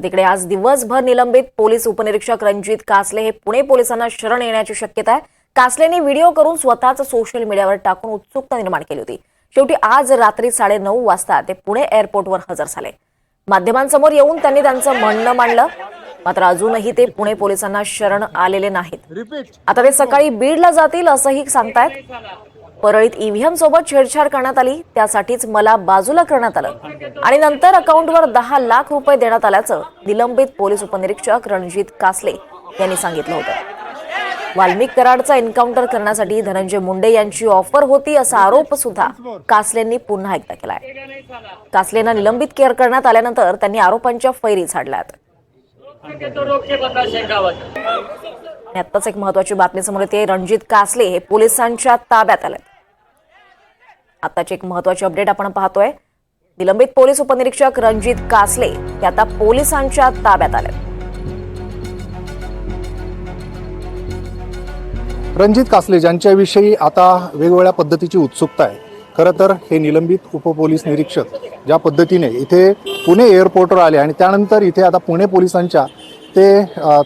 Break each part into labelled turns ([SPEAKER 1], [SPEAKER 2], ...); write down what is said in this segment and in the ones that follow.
[SPEAKER 1] तर तिकडे आज दिवसभर निलंबित पोलीस उपनिरीक्षक रणजित कासले हे पुणे पोलिसांना शरण येण्याची शक्यता आहे. कासलेने व्हिडिओ करून स्वतःच सोशल मीडियावर टाकून उत्सुकता निर्माण केली होती. शेवटी आज रात्री साडेनऊ वाजता ते पुणे एअरपोर्टवर हजर झाले. माध्यमांसमोर येऊन त्यांनी त्यांचं म्हणणं मांडलं. मात्र अजूनही ते पुणे पोलिसांना शरण आलेले नाहीत. आता ते सकाळी बीडला जातील असंही सांगतायत. परळीत ईव्हीएम सोबत छेडछाड करण्यात आली. त्यासाठीच मला बाजूला करण्यात आलं. आणि नंतर अकाउंटवर दहा लाख रुपये देण्यात आल्याचं निलंबित पोलीस उपनिरीक्षक रणजित कासले यांनी सांगितलं होतं. वाल्मिक कराडचा एन्काउंटर करण्यासाठी धनंजय मुंडे यांची ऑफर होती असा आरोप सुद्धा कासलेंनी पुन्हा एकदा केलाय. कासलेंना निलंबित केअर करण्यात आल्यानंतर त्यांनी आरोपांच्या फैरी झाडल्यात. आत्ताच एक महत्वाची बातमी समोर येते. रणजित कासले हे पोलिसांच्या ताब्यात आल्यात आताची एक महत्वाची अपडेट आपण पाहतोय. निलंबित पोलीस उपनिरीक्षक रणजित कासले हे आता पोलिसांच्या ताब्यात आले
[SPEAKER 2] रणजित कासले ज्यांच्याविषयी आता वेगवेगळ्या पद्धतीची उत्सुकता आहे. खरं तर हे निलंबित उपपोलीस निरीक्षक ज्या पद्धतीने इथे पुणे एअरपोर्टवर आले आणि त्यानंतर इथे आता पुणे पोलिसांच्या ते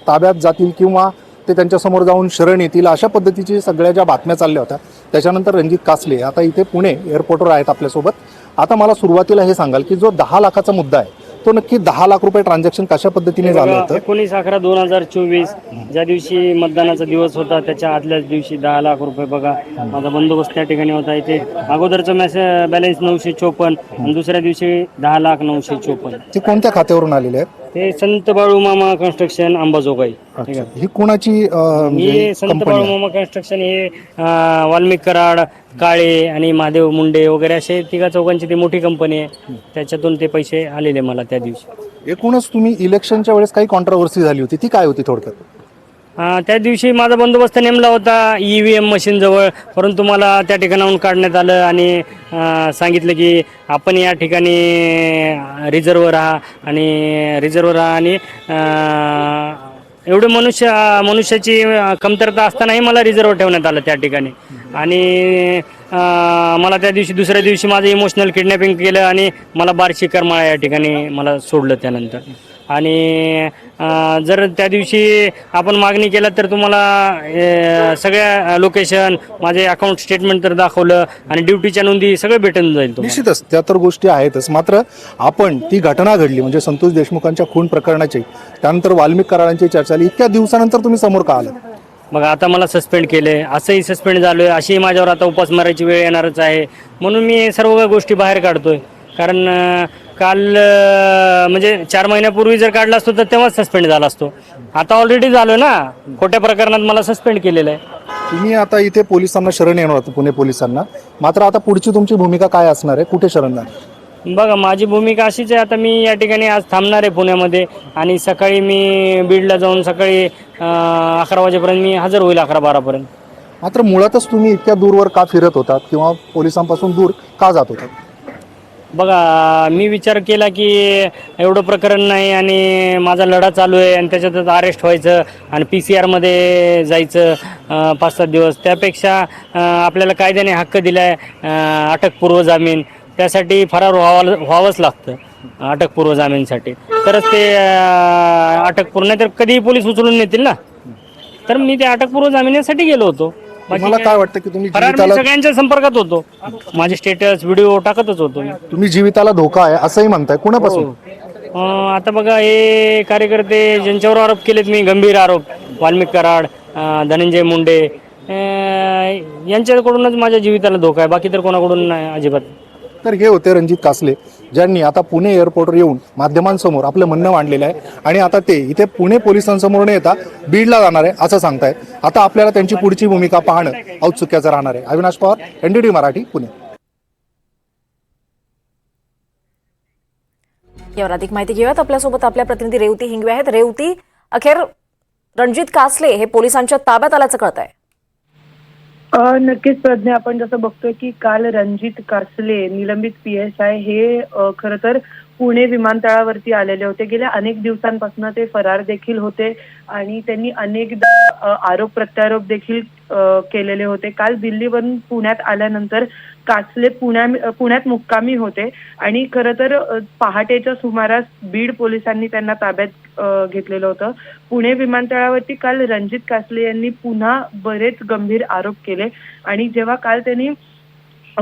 [SPEAKER 2] ताब्यात जातील किंवा ते त्यांच्यासमोर जाऊन शरण येतील अशा पद्धतीची सगळ्या ज्या बातम्या चालल्या होत्या त्याच्यानंतर रणजित कासले आता इथे पुणे एअरपोर्टवर आहेत आपल्यासोबत. आता मला सुरुवातीला हे सांगाल की जो दहा लाखाचा मुद्दा आहे तो नक्की दहा लाख रुपये ट्रान्झॅक्शन कशा पद्धतीने झालं होतं?
[SPEAKER 3] एकोणीस अकरा दोन हजार चोवीस ज्या दिवशी मतदानाचा दिवस होता त्याच्या आदल्याच दिवशी दहा लाख रुपये बघा. माझा बंदोबस्त त्या ठिकाणी होता इथे. अगोदरचं मेसेज बॅलन्स नऊशे चोपन्न आणि दुसऱ्या दिवशी दहा लाख नऊशे चोपन्न.
[SPEAKER 2] ते कोणत्या खात्यावरून आलेले आहेत?
[SPEAKER 3] ते संत बाळू मामा कन्स्ट्रक्शन अंबाजोगाई. ठीक आहे.
[SPEAKER 2] ही कुणाची अ, म्हणजे
[SPEAKER 3] हे संत
[SPEAKER 2] कंपनी
[SPEAKER 3] बाळू
[SPEAKER 2] आहे?
[SPEAKER 3] मामा कन्स्ट्रक्शन हे अं, वाल्मिक कराड काळे आणि महादेव मुंडे वगैरे असे तिघा चौघांची ती मोठी कंपनी आहे. त्याच्यातून ते पैसे आलेले मला त्या दिवशी.
[SPEAKER 2] एकूणच तुम्ही इलेक्शनच्या वेळेस काही कॉन्ट्रोवर्सी झाली होती. ती काय होती थोडक्यात?
[SPEAKER 3] हा, त्या दिवशी माझा बंदोबस्त नेमला होता ई व्ही एम मशीनजवळ परंतु मला त्या ठिकाणाहून काढण्यात आलं आणि सांगितलं की आपण या ठिकाणी रिझर्व राहा आणि रिझर्व राहा आणि एवढं एवढे मनुष्य मनुष्याची अं, कमतरता असतानाही मला रिझर्व ठेवण्यात आलं त्या ठिकाणी. आणि अं, मला त्या दिवशी दुसऱ्या दिवशी माझं इमोशनल किडनॅपिंग केलं आणि मला बार्शी करमाळा या ठिकाणी मला सोडलं त्यानंतर. आणि जर त्या दिवशी आपण मागणी केलं तर तुम्हाला सगळ्या लोकेशन माझे अकाउंट स्टेटमेंट तर दाखवलं आणि ड्युटीच्या नोंदी सगळं भेटून जाईल
[SPEAKER 2] निश्चितच त्या तर गोष्टी आहेतच. मात्र आपण ती घटना घडली म्हणजे संतोष देशमुखांच्या खून प्रकरणाची त्यानंतर वाल्मिक करारांची चर्चा झाली. इतक्या दिवसानंतर तुम्ही समोर का आलात?
[SPEAKER 3] मग आता मला सस्पेंड केले. असंही सस्पेंड झालोय अशी माझ्यावर आता उपास मारायची वेळ येणारच आहे. म्हणून मी सर्व गोष्टी बाहेर काढतोय. कारण काल अं, म्हणजे चार महिन्यापूर्वी जर काढला असतो तर तेव्हाच सस्पेंड झाला असतो. आता ऑलरेडी झालो ना. खोट्या प्रकरणात मला सस्पेंड केलेलं आहे.
[SPEAKER 2] तुम्ही आता इथे पोलिसांना शरण येणार होतं पुणे पोलिसांना. मात्र आता पुढची तुमची भूमिका काय असणार आहे? कुठे शरण जाणार?
[SPEAKER 3] बघा माझी भूमिका अशीच आहे. आता मी या ठिकाणी आज थांबणार आहे पुण्यामध्ये आणि सकाळी मी बीडला जाऊन सकाळी अं, अकरा वाजेपर्यंत मी हजर होईल अकरा बारापर्यंत
[SPEAKER 2] मात्र मुळातच तुम्ही इतक्या दूरवर का फिरत होतात किंवा पोलिसांपासून दूर का जात होतात?
[SPEAKER 3] बघा मी विचार केला की एवढं प्रकरण नाही आणि माझा लढा चालू आहे आणि त्याच्यातच अरेस्ट व्हायचं आणि पी सी आरमध्ये जायचं पाच सात दिवस. त्यापेक्षा आपल्याला कायद्याने हक्क दिला आहे अटकपूर्व जामीन. त्यासाठी फरार व्हावा व्हावंच लागतं अटकपूर्व जामीनसाठी. तरच ते अटकपूर्व नाही तर कधीही पोलीस उचलून नेतील ना. तर मी ते अटकपूर्व जामिनासाठी गेलो होतो.
[SPEAKER 2] तुम्हाला काय? वाटतं की तुम्ही
[SPEAKER 3] फरार मी
[SPEAKER 2] जीविताला
[SPEAKER 3] सगळ्यांच्या संपर्कात होतो. माझे स्टेटस व्हिडिओ टाकतच होतो मी.
[SPEAKER 2] तुम्ही जीविताला धोका आहे असंही म्हणताय. कुणापासून?
[SPEAKER 3] अं, आता बघा हे कार्यकर्ते ज्यांच्यावर आरोप केलेत मी गंभीर आरोप. वाल्मिक कराड अं, धनंजय मुंडे अं, यांच्याकडूनच माझ्या जीविताला धोका आहे. बाकी तर कोणाकडून नाही अजिबात.
[SPEAKER 2] तर हे होते रणजित कासले ज्यांनी आता पुणे एअरपोर्टवर येऊन माध्यमांसमोर आपलं म्हणणं मांडलेलं आहे. आणि आता ते इथे पुणे पोलिसांसमोर न येता बीडला जाणार आहे असं सांगतायत. आता आपल्याला त्यांची पुढची भूमिका पाहणं औत्सुक्याचं राहणार आहे. अविनाश पवार एनडीडी मराठी पुणे.
[SPEAKER 1] यावर अधिक माहिती घेऊयात. आपल्यासोबत आपल्या प्रतिनिधी रेवती हिंगवे आहेत. रेवती अखेर रणजित कासले हे पोलिसांच्या ताब्यात आल्याचं कळत आहे
[SPEAKER 4] नक्कीच प्रज्ञा. आपण जसं बघतोय की काल रणजित कासले निलंबित पी एस आय हे खर तर पुणे विमानतळावरती आलेले होते. गेल्या अनेक दिवसांपासून ते फरार देखील होते आणि त्यांनी अनेकदा आरोप प्रत्यारोप देखील केलेले होते. काल दिल्लीवरून पुण्यात आल्यानंतर कासले पुण्या पुण्यात मुक्कामी होते आणि खरं तर पहाटेच्या सुमारास बीड पोलिसांनी त्यांना ताब्यात घेतलेलं होतं. पुणे विमानतळावरती काल रणजित कासले यांनी पुन्हा बरेच गंभीर आरोप केले आणि जेव्हा काल त्यांनी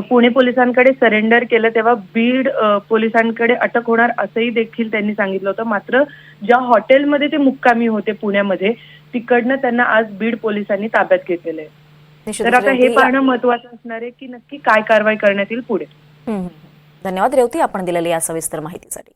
[SPEAKER 4] पुणे पोलिसांकडे सरेंडर केलं तेव्हा बीड पोलिसांकडे अटक होणार असंही देखील त्यांनी सांगितलं होतं. मात्र ज्या हॉटेलमध्ये ते मुक्कामी होते पुण्यामध्ये तिकडनं त्यांना आज बीड पोलिसांनी ताब्यात घेतलेलं आहे. तर आता हे पाहणं महत्वाचं असणार आहे की नक्की काय कारवाई करण्यात येईल पुढे.
[SPEAKER 1] धन्यवाद. रेवती आपण दिलेली या सविस्तर माहितीसाठी.